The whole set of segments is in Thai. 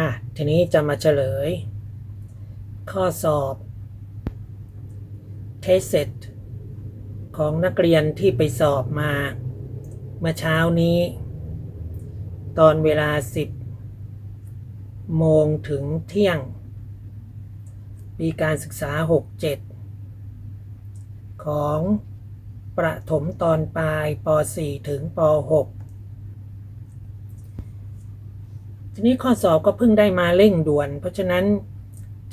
อะทีนี้จะมาเฉลย ข้อสอบ เทสเซตของนักเรียนที่ไปสอบมา เมื่อเช้านี้ ตอนเวลา 10 โมงถึงเที่ยง ปีการศึกษา 67 ของประถมตอนปลายป .4 ถึงป .6 ทีนี้ข้อสอบก็เพิ่งได้มาเร่งด่วน เพราะฉะนั้น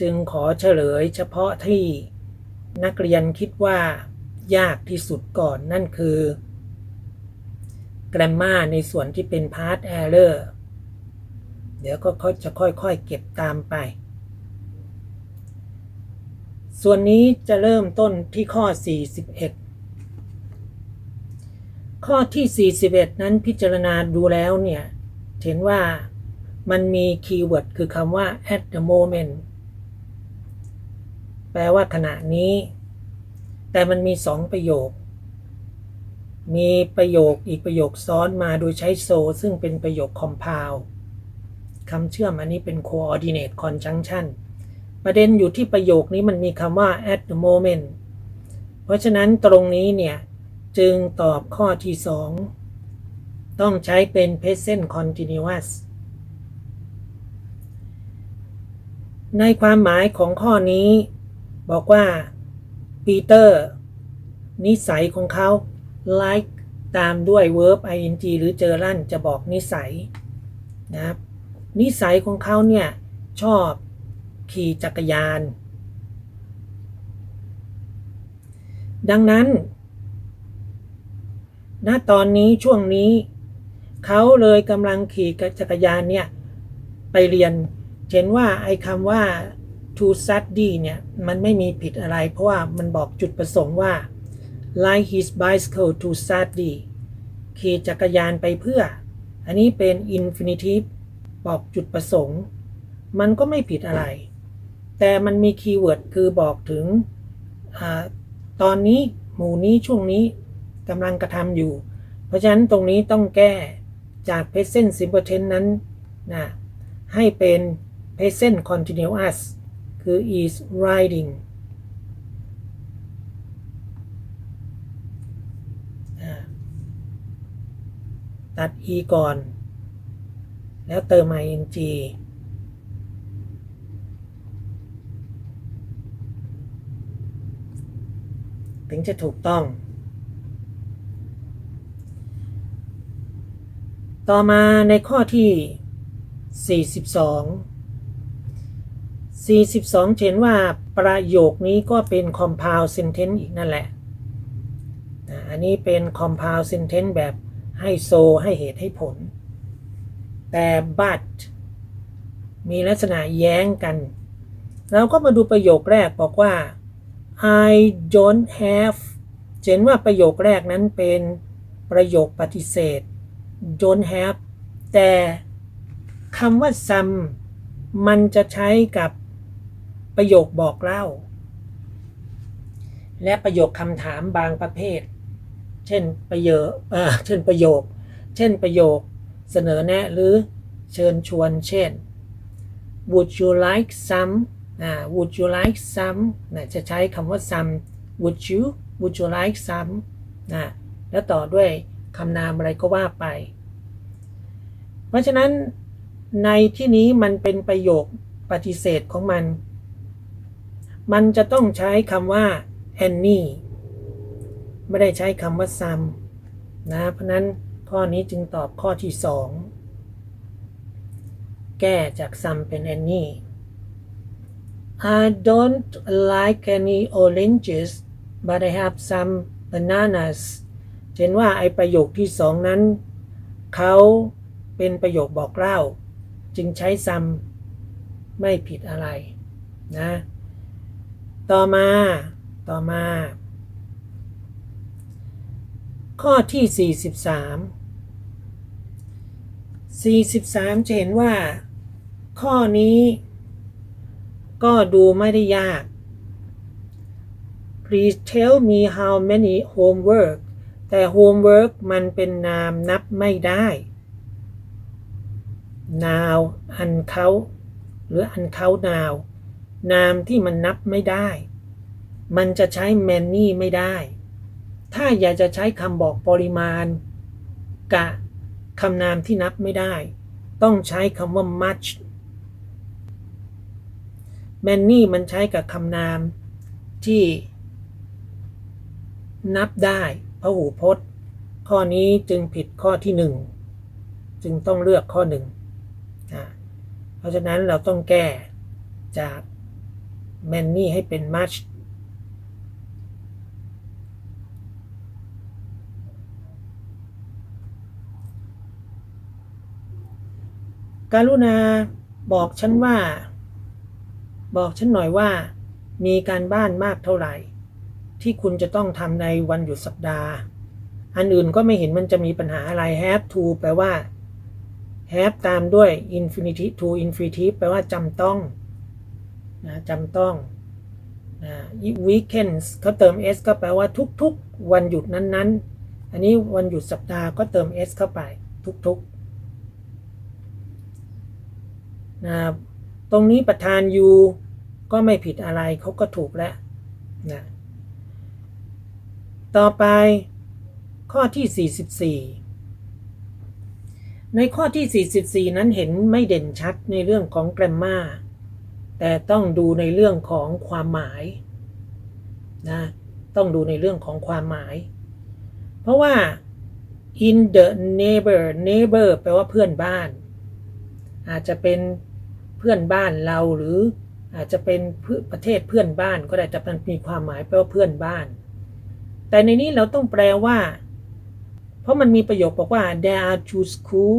จึงขอเฉลยเฉพาะที่นักเรียนคิดว่ายากที่สุดก่อนนั่นคือ grammar ในส่วนที่เป็น part error เดี๋ยวก็จะค่อยๆเก็บตามไป ส่วนนี้จะเริ่มต้นที่ข้อ 41 ข้อที่ 41 นั้นพิจารณาดูแล้วเนี่ย เห็นว่า มันมีคีย์เวิร์ดคือคำว่า at the moment แปลว่าขณะนี้ แต่มันมีสองประโยค มีประโยคอีกประโยคซ้อนมาโดยใช้โซ ซึ่งเป็นประโยค compound คำเชื่อมอันนี้เป็น coordinate conjunction ประเด็นอยู่ที่ประโยคนี้มันมีคำว่า at the moment เพราะฉะนั้นตรงนี้เนี่ย จึงตอบข้อที่ 2 ต้องใช้เป็น present continuous ในความหมายของข้อนี้ บอกว่าปีเตอร์นิสัยของเขา like ตามด้วย verb ing หรือเจอรั่นจะบอกนิสัยนะครับนิสัยของเขาเนี่ย ชอบขี่จักรยาน ดังนั้น ณ ตอนนี้ช่วงนี้ เขาเลยกำลังขี่จักรยานเนี่ย ไปเรียน เห็นว่าไอ้คำว่า to study เนี่ยมันไม่มีผิดอะไร เพราะว่ามันบอกจุดประสงค์ว่า like his bicycle to study ขี่จักรยานไปเพื่อ อันนี้เป็น infinitive บอกจุดประสงค์ มันก็ไม่ผิดอะไร แต่มันมีคีย์เวิร์ดคือบอกถึงอตอนนี้หมู่นี้ช่วงนี้กำลังกระทำอยู่ เพราะฉะนั้นตรงนี้ต้องแก้จาก present simple tense นั้นนะให้เป็น present continuous คือ is riding ตัด e ก่อน แล้วเติม ing ถึงจะถูกต้อง ต่อมาในข้อที่ 42 42 เห็นว่าประโยคนี้ก็เป็น compound sentence อีกนั่นแหละอะอันนี้เป็น compound sentence แบบให้โซให้เหตุให้ผล แต่ but มีลักษณะแย้งกัน เราก็มาดูประโยคแรกบอกว่า I don't have เห็นว่าประโยคแรกนั้นเป็นประโยคปฏิเสธ don't have แต่คำว่า some มันจะใช้กับ ประโยคบอกเล่า และประโยคคำถามบางประเภท เช่นประโยคเช่นประโยค เช่นประโยคเสนอแนะหรือเชิญชวน เช่น would you like some อ่า would you like some นะจะใช้คำว่า some would you would you like some นะแล้วต่อด้วยคำนามอะไรก็ว่าไป เพราะฉะนั้นในที่นี้มันเป็นประโยคปฏิเสธของมัน มันจะต้องใช้คำว่า any ไม่ได้ใช้คำว่า some นะ เพราะนั้นข้อนี้จึงตอบข้อที่ 2 แก้จาก some เป็น any I don't like any oranges but I have some bananas เห็นว่าไอประโยคที่สองนั้น เขาเป็นประโยคบอกเล่า จึงใช้ซ้ำไม่ผิดอะไรนะ ต่อมา ต่อมา ข้อที่ 43 43 จะเห็นว่า ข้อนี้ ก็ดูไม่ได้ยาก Please tell me how many homework แต่ homework มันเป็นนามนับไม่ได้ now อันเขาหรือ uncount noun นามที่มันนับไม่ได้ มันจะใช้ many ไม่ได้ ถ้าอยากจะใช้คำบอกปริมาณ กะคำนามที่นับไม่ได้ ต้องใช้คำว่า much many มันใช้กับคำนามที่นับได้พหูพจน์ ข้อนี้จึงผิดข้อที่หนึ่งจึงต้องเลือกข้อหนึ่งเพราะฉะนั้นเราต้องแก้จาก many ให้เป็น much การุณาบอกฉันว่า บอกฉันหน่อยว่า มีการบ้านมากเท่าไหร่ ที่คุณจะต้องทำในวันหยุดสัปดาห์ อันอื่นก็ไม่เห็นมันจะมีปัญหาอะไร have to แปลว่า have ตามด้วย infinitive to infinitive แปลว่าจำต้อง นะจำต้องนะ weekends เขาเติม s ก็แปลว่าทุกๆ วันหยุดนั้นๆ อันนี้วันหยุดสัปดาห์ก็เติม s เข้าไปทุกๆนะตรงนี้ประธาน u ก็ไม่ผิดอะไรเขาก็ถูกแล้วนะต่อไปข้อที่ 44 ในข้อที่ 44 นั้นเห็นไม่เด่นชัดในเรื่องของ grammar แต่ต้องดูในเรื่องของความหมายนะต้องดูในเรื่องของความหมาย เพราะว่า in the neighbor neighbor แปลว่าเพื่อนบ้าน อาจจะเป็นเพื่อนบ้านเราหรืออาจจะเป็นประเทศเพื่อนบ้านก็ได้แต่มันมีความหมายแปลว่าเพื่อนบ้าน แต่ในนี้เราต้องแปลว่า เพราะมันมีประโยคบอกว่า there are two school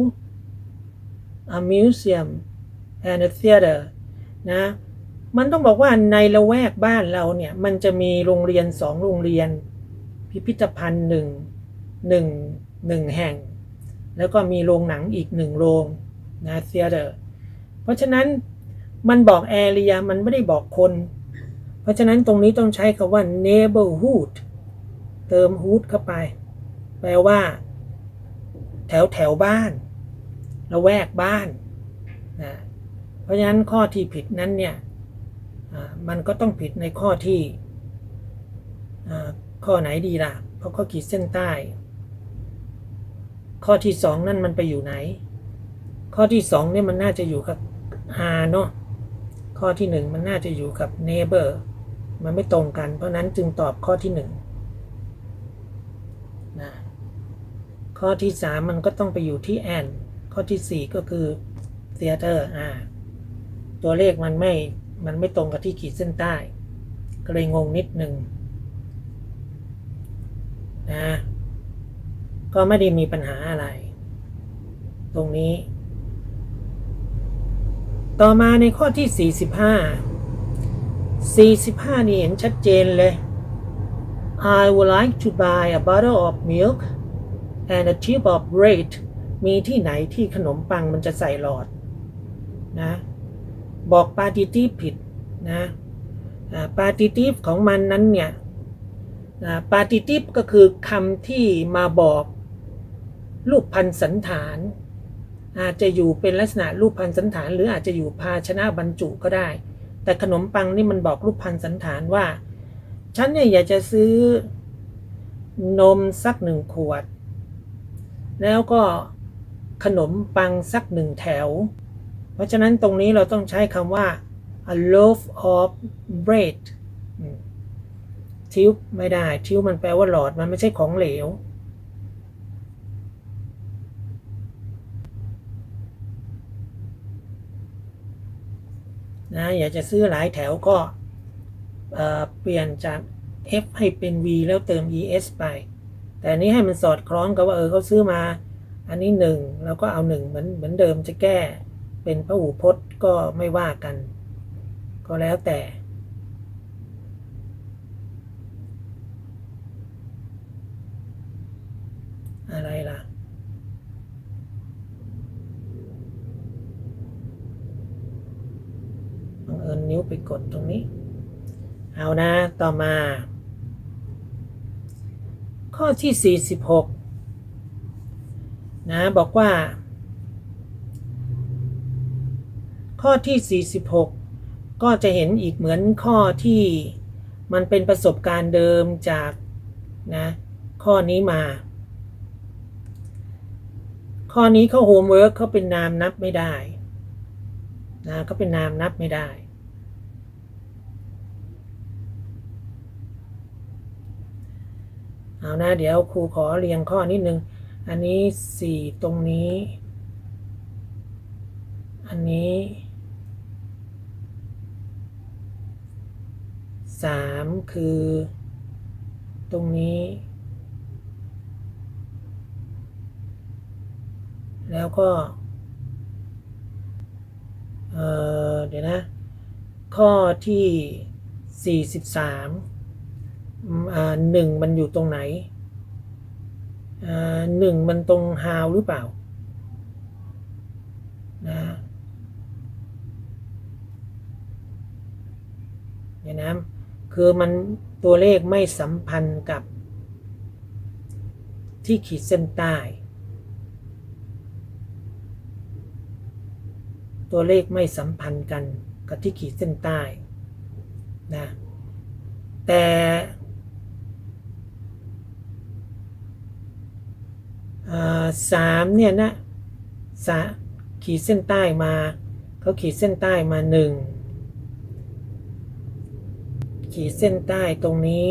a museum and a theater นะมันต้องบอกว่าในละแวกบ้านเราเนี่ยมันจะมีโรงเรียนสองโรงเรียน พิพิธภัณฑ์หนึ่งหนึ่งหนึ่งแห่ง แล้วก็มีโรงหนังอีกหนึ่งโรงนะ theater เพราะฉะนั้นมันบอก area มันไม่ได้บอกคน เพราะฉะนั้นตรงนี้ต้องใช้คำว่า neighborhood เติม hood เข้าไป แปลว่า แถวแถวบ้านละแวกบ้านนะ ราะฉะนั้นข้อที่ผิดนั้นเนี่ยมันก็ต้องผิดในข้อที่ข้อไหนดีล่ะ เพราะข้อขีดเส้นใต้ ข้อที่สองนั่นมันไปอยู่ไหน ข้อที่สองเนี่ยมันน่าจะอยู่กับ R เนาะข้อที่หนึ่งมันน่าจะอยู่กับ neighbor มันไม่ตรงกัน เพราะนั้นจึงตอบข้อที่หนึ่งนะข้อที่สามมันก็ต้องไปอยู่ที่ and ข้อที่สี่ก็คือ theater อ่า ตัวเลขมันไม่ มันไม่ตรงกับที่ขีดเส้นใต้ ก็เลยงงนิดหนึ่งนะ ก็ไม่ได้มีปัญหาอะไร ตรงนี้ ต่อมาในข้อที่ 45 45 นี่เห็นชัดเจนเลย I would like to buy a bottle of milk and a tube of bread มีที่ไหนที่ขนมปังมันจะใส่หลอดนะ บอกปาติทีฟผิดนะปาติทีฟของมันนั้นเนี่ยปาติทีฟก็คือคำที่มาบอกรูปพันสันฐาน อาจจะอยู่เป็นลักษณะรูปพันสันฐาน หรืออาจจะอยู่ภาชนะบรรจุก็ได้ แต่ขนมปังนี่มันบอกรูปพันสันฐานว่า ฉันเนี่ยอยากจะซื้อนมสักหนึ่งขวด แล้วก็ขนมปังสักหนึ่งแถว เพราะฉะนั้นตรงนี้เราต้องใช้คำว่า a loaf of bread ทิวไม่ได้ ทิวมันแปลว่าหลอด มันไม่ใช่ของเหลว นะ อยากจะซื้อหลายแถวก็เปลี่ยนจาก f ให้เป็น v แล้วเติม es ไป แต่นี้ให้มันสอดคล้องกับว่า เออเขาซื้อมา อันนี้หนึ่งแล้วก็เอาหนึ่งเหมือนเหมือนเดิมจะแก้ เป็นพหูพจน์ก็ไม่ว่ากัน ก็แล้วแต่ อะไรล่ะ บังเอิญนิ้วไปกดตรงนี้ เอานะ ต่อมา ข้อที่ 46 นะ บอกว่า ข้อที่ 46 ก็จะเห็นอีกเหมือนข้อที่มันเป็นประสบการณ์เดิมจากนะข้อนี้มา ข้อนี้เขาโฮมเวิร์กเขาเป็นนามนับไม่ได้นะเขาเป็นนามนับไม่ได้ เอานะเดี๋ยวครูขอเรียงข้อนิดนึง อันนี้สี่ตรงนี้ อันนี้ สามคือ ตรงนี้ แล้วก็เออเดี๋ยวนะ ข้อที่สี่สิบสามอ่าหนึ่งมันอยู่ตรงไหนอ่าหนึ่งมันตรง how หรือเปล่า นะ เดี๋ยวนะ คือมันตัวเลขไม่สัมพันธ์กับ ที่ขีดเส้นใต้ ตัวเลขไม่สัมพันธ์กันกับที่ขีดเส้นใต้นะแต่สามเนี่ยนะสขีดเส้นใต้มาเขาขีดเส้นใต้มาหนึ่ง ขีดเส้นใต้ตรงนี้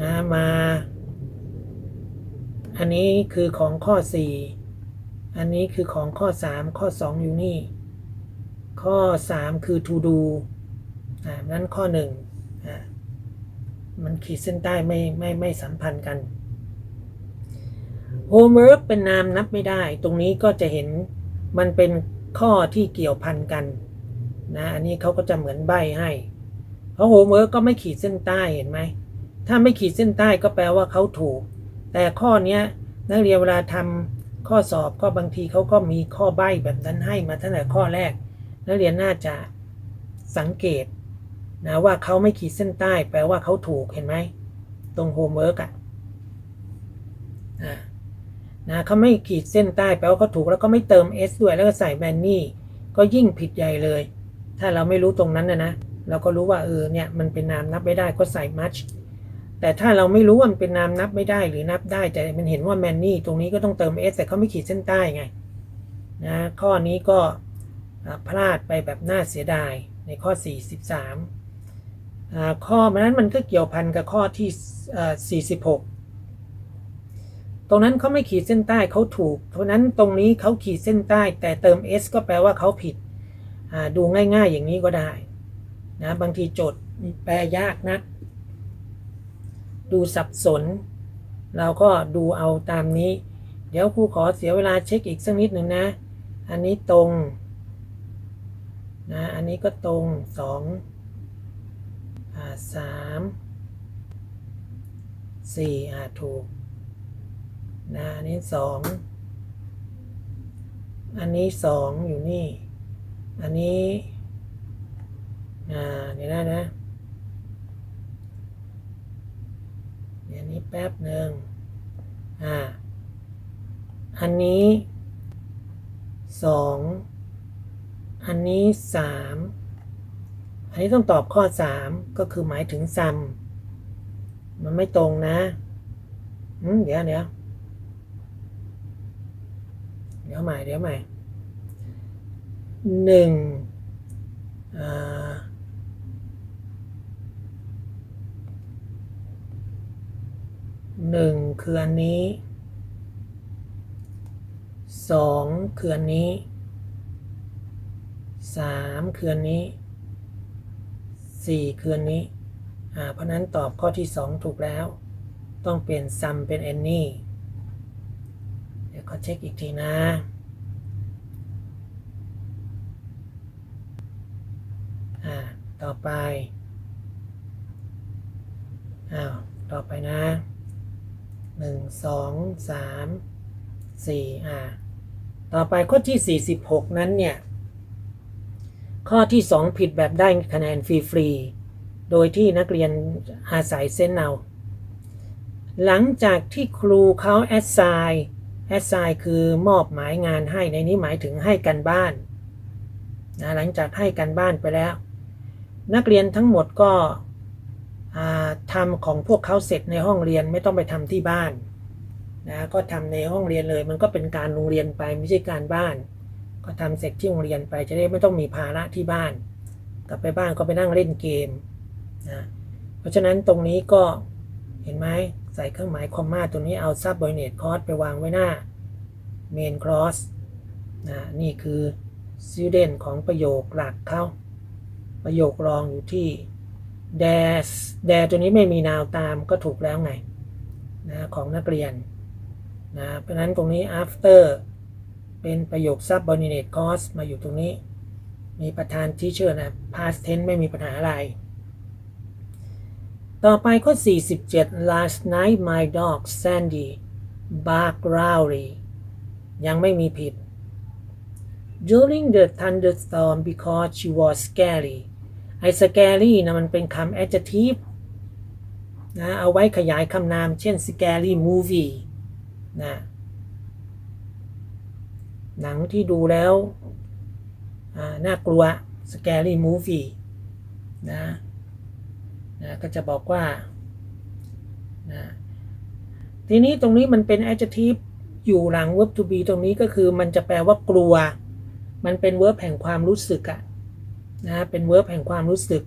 นะมา อันนี้คือของข้อ 4 อันนี้คือของข้อ 3 ข้อ 2 อยู่นี่ ข้อ 3 คือ to do อ่านั้นข้อ1อ่ามันขีดเส้นใต้ไม่ไม่ไม่สัมพันธ์กัน homework เป็นนามนับไม่ได้ ตรงนี้ก็จะเห็นมันเป็นข้อที่เกี่ยวพันกันนะ อันนี้เขาก็จะเหมือนใบให้ เพราะโฮมเวิร์กก็ไม่ขีดเส้นใต้เห็นไหม ถ้าไม่ขีดเส้นใต้ก็แปลว่าเขาถูก แต่ข้อเนี้ยนักเรียนเวลาทำข้อสอบก็บางทีเขาก็มีข้อใบ้แบบนั้นให้มาตั้งแต่ข้อแรก นักเรียนน่าจะสังเกตนะว่าเขาไม่ขีดเส้นใต้ แปลว่าเขาถูกเห็นไหม ตรงโฮมเวิร์กอะนะเขาไม่ขีดเส้นใต้แปลว่าเขาถูกแล้วก็ไม่เติม s ด้วยแล้วก็ใส่แมนนี่ก็ยิ่งผิดใหญ่เลย ถ้าเราไม่รู้ตรงนั้นนะนะ เราก็รู้ว่าเออเนี่ยมันเป็นนามนับไม่ได้ก็ใส่ much แต่ถ้าเราไม่รู้ว่ามันเป็นนามนับไม่ได้หรือนับได้ แต่มันเห็นว่าแมนนี่ตรงนี้ก็ต้องเติม s แต่เขาไม่ขีดเส้นใต้ไงนะข้อนี้ก็พลาดไปแบบน่าเสียดายในข้อ 43อ่าข้อนั้นมันก็เกี่ยวพันกับข้อที่อ่า46 ตรงนั้นเขาไม่ขีดเส้นใต้เขาถูก เพราะนั้นตรงนี้เขาขีดเส้นใต้ แต่เติม s ก็แปลว่าเขาผิดอ่าดูง่ายๆอย่างนี้ก็ได้ นะบางทีโจทย์แปลยากนะดูสับสน เราก็ดูเอาตามนี้ เดี๋ยวครูขอเสียเวลาเช็คอีกสักนิดหนึ่งนะ อันนี้ตรงนะอันนี้ก็ตรงสองอ่าสามสี่อ่าถูกนะอันนี้สองอันนี้สองอยู่นี่ อันนี้ ดี๋ยวนะนะเดี๋ยวนี้แป๊บหนึ่งอ่า อันนี้สองอันนี้สามอันนี้ต้องตอบข้อสามก็คือหมายถึงซัมมันไม่ตรงนะอืมเดี๋ยวเดี๋ยวเดี๋ยวใหม่เดี๋ยวใหม่หนึ่งอ่า หนึ่งคืออันนี้สองคืออันนี้สามคืออันนี้สี่คืออันนี้อ่าเพราะนั้นตอบข้อที่สองถูกแล้ว ต้องเปลี่ยนซัมเป็นแอนนี่เดี๋ยวขอเช็คอีกทีนะอ่าต่อไปอ้าวต่อไปนะ หนึ่งสองสามสี่อ่าต่อไปข้อที่ 46 นั้นเนี่ย ข้อที่ 2 ผิดแบบได้คะแนนฟรีๆ โดยที่นักเรียนอาศัยเส้นเอา หลังจากที่ครูเขาแอดไซน์แอดไซน์คือมอบหมายงานให้ในนี้หมายถึงให้กันบ้านนะหลังจากให้กันบ้านไปแล้ว นักเรียนทั้งหมดก็ ทำของพวกเขาเสร็จในห้องเรียนไม่ต้องไปทำที่บ้านนะก็ทำในห้องเรียนเลย มันก็เป็นการโรงเรียนไปไม่ใช่การบ้าน ก็ทำเสร็จที่โรงเรียนไปจะได้ไม่ต้องมีภาระที่บ้าน กลับไปบ้านก็ไปนั่งเล่นเกมนะเพราะฉะนั้นตรงนี้ก็เห็นไหมใส่เครื่องหมายคอมมาตรงนี้เอา subordinate clause ไปวางไว้หน้า main clause นะนี่คือ student ของประโยคหลักเขาประโยครองอยู่ที่ แดสแดตัวนี้ไม่มีนาวตามก็ถูกแล้วไงนะของนักเรียนนะเพราะนั้นตรงนี้ after เป็นประโยค subordinate cause มาอยู่ตรงนี้ มีประธานที่เชื่อนะ past tense ไม่มีปัญหาอะไร ต่อไปข้อ 47 last night my dog Sandy barked loudly ยังไม่มีผิด during the thunderstorm because she was scary ไอ้ scary นะมันเป็นคำ adjective นะเอาไว้ขยายคำนาม เช่น scary movie นะหนังที่ดูแล้วน่ากลัว scary movie นะนะก็จะบอกว่านะทีนี้ตรงนี้มันเป็น adjective อยู่หลัง verb to be ตรงนี้ก็คือมันจะแปลว่ากลัว มันเป็น verb แห่งความรู้สึกอะ นะเป็น verb แห่งความรู้สึก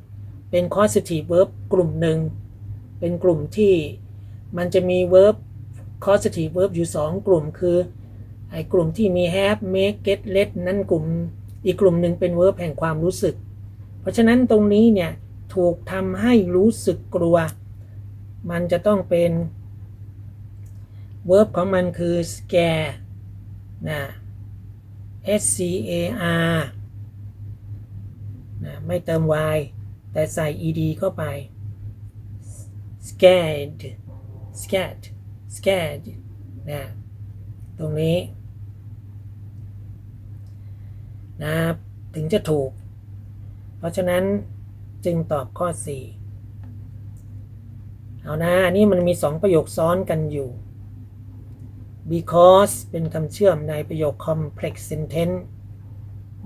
เป็น causative verb กลุ่มหนึ่ง เป็นกลุ่มที่มันจะมี verb causative verb อยู่ 2 กลุ่มคือไอ้กลุ่มที่มี have make get let นั่นกลุ่มอีกกลุ่มหนึ่งเป็น verb แห่งความรู้สึก เพราะฉะนั้นตรงนี้เนี่ยถูกทำให้รู้สึกกลัว มันจะต้องเป็น verb ของมันคือ scare นะ S C A R นะไม่เติม y แต่ใส่ ed เข้าไป scared scared scared นะตรงนี้นะถึงจะถูก เพราะฉะนั้นจึงตอบข้อ 4 เอานะอันนี้มันมี 2 ประโยคซ้อนกันอยู่ because เป็นคำเชื่อมในประโยค complex sentence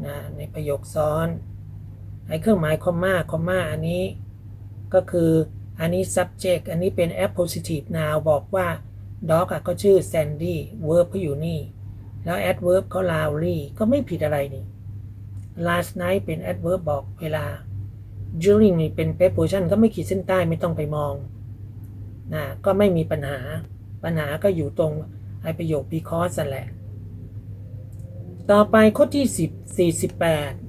นะในประโยคซ้อน ไอ้เครื่องหมายคอมมาคอมมาอันนี้ก็คืออันนี้ subject อันนี้เป็น appositive noun บอกว่า dog อะก็ชื่อ Sandy verb เขาอยู่นี่ แล้ว adverb เขา loudly ก็ไม่ผิดอะไรนี่ last night เป็น adverb บอกเวลา during นี่เป็น preposition ก็ไม่ขีดเส้นใต้ไม่ต้องไปมองนะก็ไม่มีปัญหาปัญหาก็อยู่ตรงไอประโยค because นั่นแหละ ต่อไปข้อที่ 10 48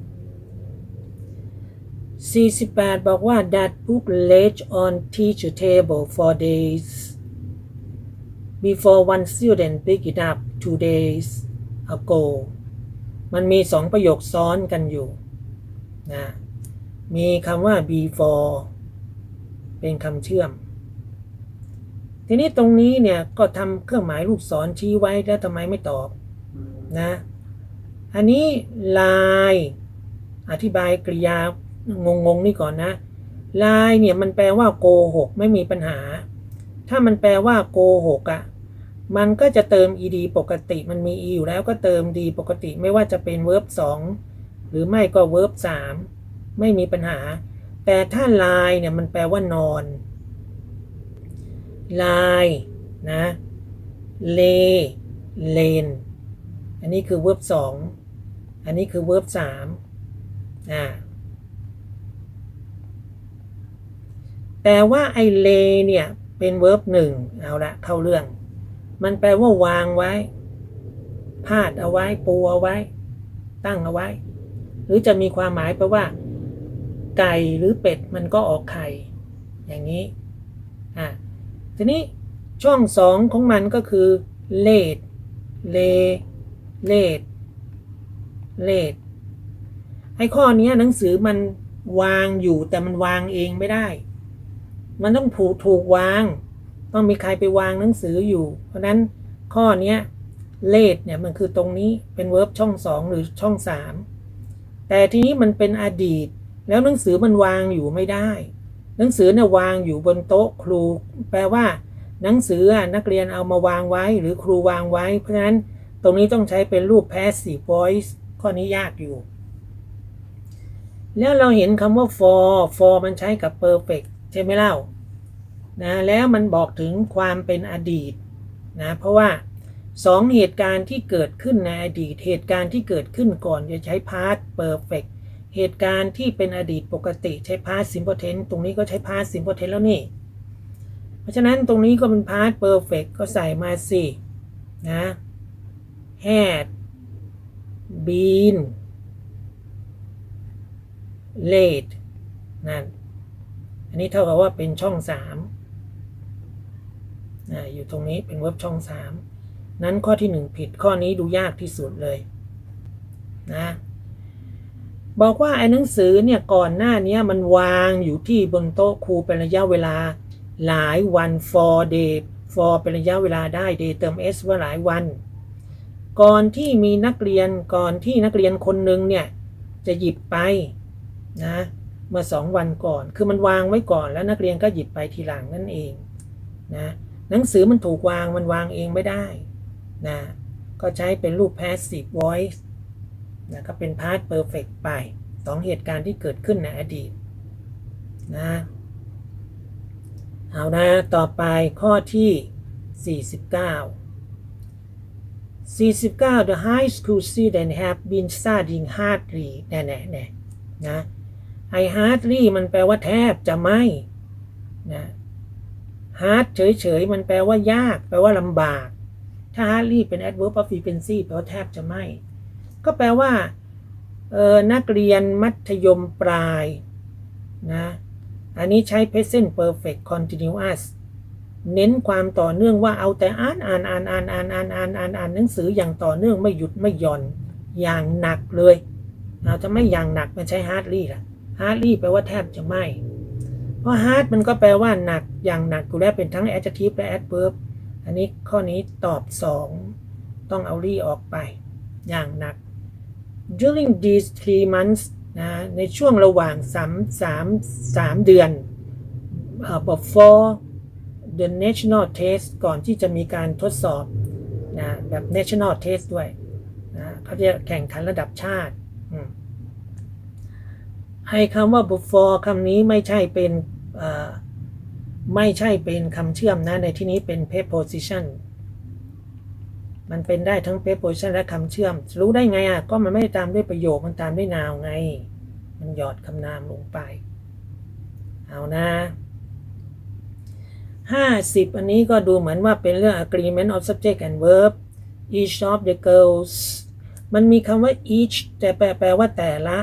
48 บอกว่า that book lay on teacher table for days before one student pick it up two days ago มันมีสองประโยคซ้อนกันอยู่นะมีคำว่า before เป็นคำเชื่อม ทีนี้ตรงนี้เนี่ยก็ทำเครื่องหมายลูกศรชี้ไว้แล้วทำไมไม่ตอบนะ อันนี้ลายอธิบายกริยา งงๆนี่ก่อนนะลายเนี่ยมันแปลว่าโกหกไม่มีปัญหา ถ้ามันแปลว่าโกหกอะ่ะมันก็จะเติม ed ปกติมันมี e อยู่แล้วก็เติม d ปกติ ไม่ว่าจะเป็น verb 2 หรือไม่ก็ verb 3 ไม่มีปัญหา แต่ถ้าลายเนี่ยมันแปลว่านอนลายนะเลเลนอันนี้คือ verb 2 อันนี้คือ verb 3อ่า แต่ว่าไอเลเนี่ยเป็น verb 1เอาละเข้าเรื่อง มันแปลว่าวางไว้ พาดเอาไว้ปูเอาไว้ ตั้งเอาไว้ หรือจะมีความหมายแปลว่า ไก่หรือเป็ดมันก็ออกไข่ อย่างนี้อะทีนี้ช่องสองของมันก็คือเลดเลเลดเลดไอ้ข้อนี้หนังสือมันวางอยู่แต่มันวางเองไม่ได้ มันต้องผูกถูกวาง ต้องมีใครไปวางหนังสืออยู่ เพราะนั้นข้อนี้เลดเนี่ยมันคือตรงนี้เป็นเวิร์บช่องสองหรือช่องสามแต่ทีนี้มันเป็นอดีต แล้วหนังสือมันวางอยู่ไม่ได้ หนังสือเนี่ยวางอยู่บนโต๊ะครู แปลว่า หนังสือนักเรียนเอามาวางไว้หรือครูวางไว้ เพราะฉะนั้นตรงนี้ต้องใช้เป็นรูป passive voice ข้อนี้ยากอยู่ แล้วเราเห็นคำว่า for for มันใช้กับ perfect ใช่ไหมเล่านะแล้วมันบอกถึงความเป็นอดีตนะเพราะว่าสองเหตุการณ์ที่เกิดขึ้นในอดีต เหตุการณ์ที่เกิดขึ้นก่อนจะใช้ past perfect เหตุการณ์ที่เป็นอดีตปกติใช้ past simple tense ตรงนี้ก็ใช้ past simple tense แล้วนี่ เพราะฉะนั้นตรงนี้ก็เป็น past perfect ก็ใส่มาสินะ had been late นั่น อันนี้เท่ากับว่าเป็นช่องสามนะอยู่ตรงนี้เป็นเว็บช่องสามนั้นข้อที่หนึ่งผิดข้อนี้ดูยากที่สุดเลยนะบอกว่าไอ้หนังสือเนี่ยก่อนหน้านี้มันวางอยู่ที่บนโต๊ะครูเป็นระยะเวลาหลายวัน for day for เป็นระยะเวลาได้ day เติม s ว่าหลายวัน ก่อนที่มีนักเรียนก่อนที่นักเรียนคนหนึ่งเนี่ยจะหยิบไปนะ เมื่อสองวันก่อน คือมันวางไว้ก่อนแล้วนักเรียนก็หยิบไปทีหลังนั่นเองนะหนังสือมันถูกวางมันวางเองไม่ได้นะก็ใช้เป็นรูป passive voice นะก็เป็น past perfect ไปสองเหตุการณ์ที่เกิดขึ้นในอดีตนะเอานะต่อไปข้อที่ 49 49 the high school student have been studying hardly แน่แน่แน่นะ ไอ้ hardly มันแปลว่าแทบจะไม่นะ hard เฉยๆ มันแปลว่ายาก แปลว่าลำบาก ถ้า hardly เป็น adverb of frequency แปลว่าแทบจะไม่ ก็แปลว่าเออนักเรียนมัธยมปลายนะอันนี้ใช้ present perfect continuous เน้นความต่อเนื่องว่าเอาแต่อ่านอ่านอ่านอ่านอ่านอ่านอ่านอ่านอ่านหนังสืออย่างต่อเนื่องไม่หยุดไม่หย่อนอย่างหนักเลย เราจะไม่อย่างหนักมันใช้ hardly ล่ะ hardly แปลว่าแทบจะไม่ เพราะ hard มันก็แปลว่าหนักอย่างหนักกูแล้วเป็นทั้ง adjective และ adverb อันนี้ข้อนี้ตอบ 2 ต้องเอา ly ออกไป อย่างหนัก during these three months นะในช่วงระหว่าง 3 3 3 เดือน uh, before the national test ก่อนที่จะมีการทดสอบนะแบบ national test ด้วยนะเขาจะแข่งขันระดับชาติ ให้คำว่า before คำนี้ไม่ใช่เป็นไม่ใช่เป็นคำเชื่อมนะ ในที่นี้เป็น preposition มันเป็นได้ทั้ง preposition และคำเชื่อม รู้ได้ไงอะ ก็มันไม่ได้ตามด้วยประโยค มันตามด้วยนาวไง มันหยอดคำนามลงไป เอานะ50 อันนี้ก็ดูเหมือนว่าเป็นเรื่อง agreement of subject and verb each of the girls มันมีคำว่า each แต่แปลว่าแต่ละ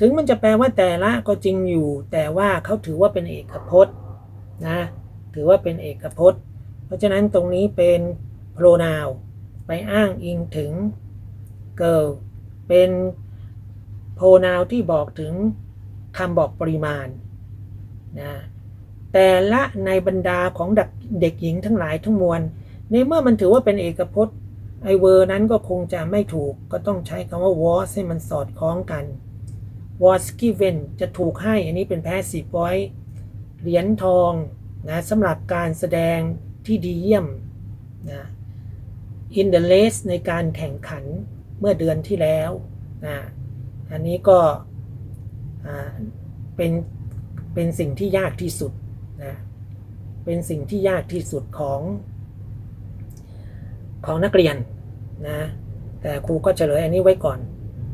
ถึงมันจะแปลว่าแต่ละก็จริงอยู่ แต่ว่าเขาถือว่าเป็นเอกพจน์นะถือว่าเป็นเอกพจน์ เพราะฉะนั้นตรงนี้เป็น pronoun ไปอ้างอิงถึง girl เป็น pronoun ที่บอกถึงคำบอกปริมาณนะแต่ละในบรรดาของเด็กหญิงทั้งหลายทั้งมวลในเมื่อมันถือว่าเป็นเอกพจน์ไอเวอร์นั้นก็คงจะไม่ถูกก็ต้องใช้คำว่า was ให้มันสอดคล้องกัน was given จะถูกให้ อันนี้เป็น passive voice เหรียญทองนะสำหรับการแสดงที่ดีเยี่ยมนะ in the race ในการแข่งขันเมื่อเดือนที่แล้วนะอันนี้ก็เป็นเป็นสิ่งที่ยากที่สุดนะเป็นสิ่งที่ยากที่สุดของ ของนักเรียนนะแต่ครูก็เฉลยอันนี้ไว้ก่อน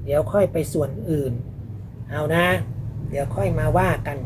เดี๋ยวค่อยไปส่วนอื่น เอานะ เดี๋ยวค่อยมาว่ากัน